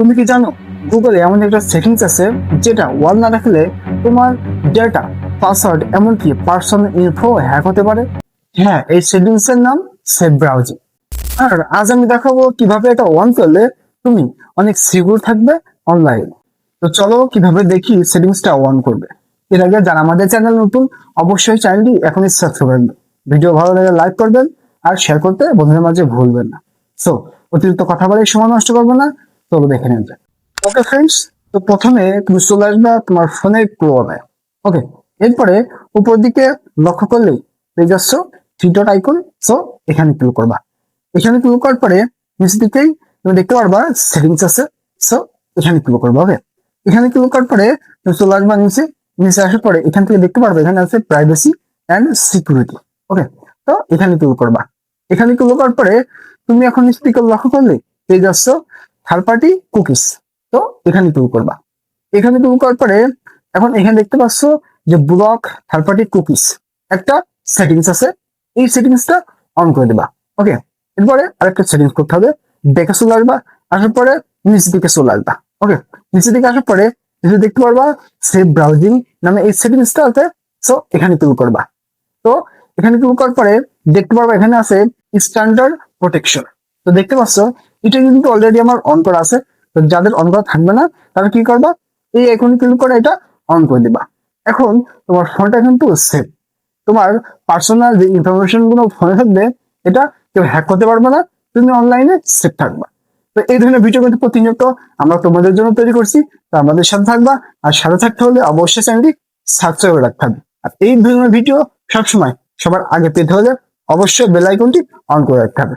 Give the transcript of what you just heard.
তুমি কি জানো গুগলে এমন একটা সেটিংস আছে যেটা ওয়াল না রাখলে তোমার ডেটা পাসওয়ার্ড এমনকি পার্সোনাল ইনফো হ্যাক হতে পারে? হ্যাঁ এই সেটিংস এর নাম সেফ ব্রাউজিং আর আজ আমি দেখাবো কীভাবে এটা অন করলে তুমি অনেক সিকিউর থাকবে অনলাইন তো চলো কীভাবে দেখি সেটিংসটা অন করবে। এর আগে যারা আমাদের চ্যানেল নতুন, অবশ্যই চ্যানেলটি এখনই সাবস্ক্রাইব করবেন ভিডিও ভালো লাগে লাইক করবেন আর শেয়ার করতে বন্ধুদের মাঝে ভুলবেন না। সো অতিরিক্ত কথা বলে সময় নষ্ট করব না। চলো দেখে নেওয়া যাক ওকে ফ্রেন্ডস তো প্রথমে তুমি চলে আসবে তোমার ফোনের ক্রোমে ওকে এরপরে উপর দিকে লক্ষ্য করলেই পেয়ে যাচ্ছ থ্রি ডট আইকন সো এখানে ক্লিক করবা। এখানে ক্লিক করার পরে নিচ দিকেই তুমি দেখতে পারবা সেটিংস আছে সো এখানে ক্লিক করবা ওকে এখানে ক্লিক করার পরে তুমি চলে আসবা নিচে। নিচে আসার পরে এখান থেকে দেখতে পারবে এখানে আছে প্রাইভেসি অ্যান্ড সিকিউরিটি ওকে তো এখানে ক্লিক করবা। এখানে ক্লিক করার পরে তুমি এখন নিচ দিকে লক্ষ্য করলে পেয়ে যাচ্ছ থার্ড পার্টি কুকিজ তো এখানে ক্লিক করবা। এখানে ক্লিক করার পরে এখন এখানে দেখতে পাচ্ছ যে ব্লক থার্ড পার্টি কুকিজ একটা সেটিংস আছে। এই সেটিংসটা অন করে দেবা। ওকে এরপরে আরেকটা সেটিংস করতে হবে। দেখে চলে আসবা। আসার পরে নিচে দিকে চলে আসবা। ওকে নিচে দিকে আসার পরে নিচে দেখতে পারবা সেভ ব্রাউজিং নামে এই সেটিংসটা আছে। সো এখানে ক্লিক করবা। তো, এখানে ক্লিক করার পরে দেখতে পারবা এখানে আছে স্ট্যান্ডার্ড প্রোটেকশন তো দেখতে পাচ্ছ, এটা কিন্তু অলরেডি আমার অন করা আছে। তো যাদের অন করা থাকবে না, তারা কি করবা? এই এখন ক্লিক করে এটা অন করে দিবা। এখন তোমার ফোনটা কিন্তু সেভ তোমার পার্সোনাল যে ইনফরমেশনগুলো ফোনে থাকবে, এটা কেউ হ্যাক করতে পারবে না, তুমি অনলাইনে সেফ থাকবা। তো এই ধরনের ভিডিও কিন্তু প্রতিনিয়ত আমরা তোমাদের জন্য তৈরি করছি, তো আমাদের সাথে থাকবা, আর সাথে থাকতে হলে অবশ্যই চ্যানেলটি সাবস্ক্রাইব করে রাখতে হবে। আর এই ধরনের ভিডিও সবসময় সবার আগে পেতে হলে অবশ্যই বেল আইকনটি অন করে রাখতে হবে।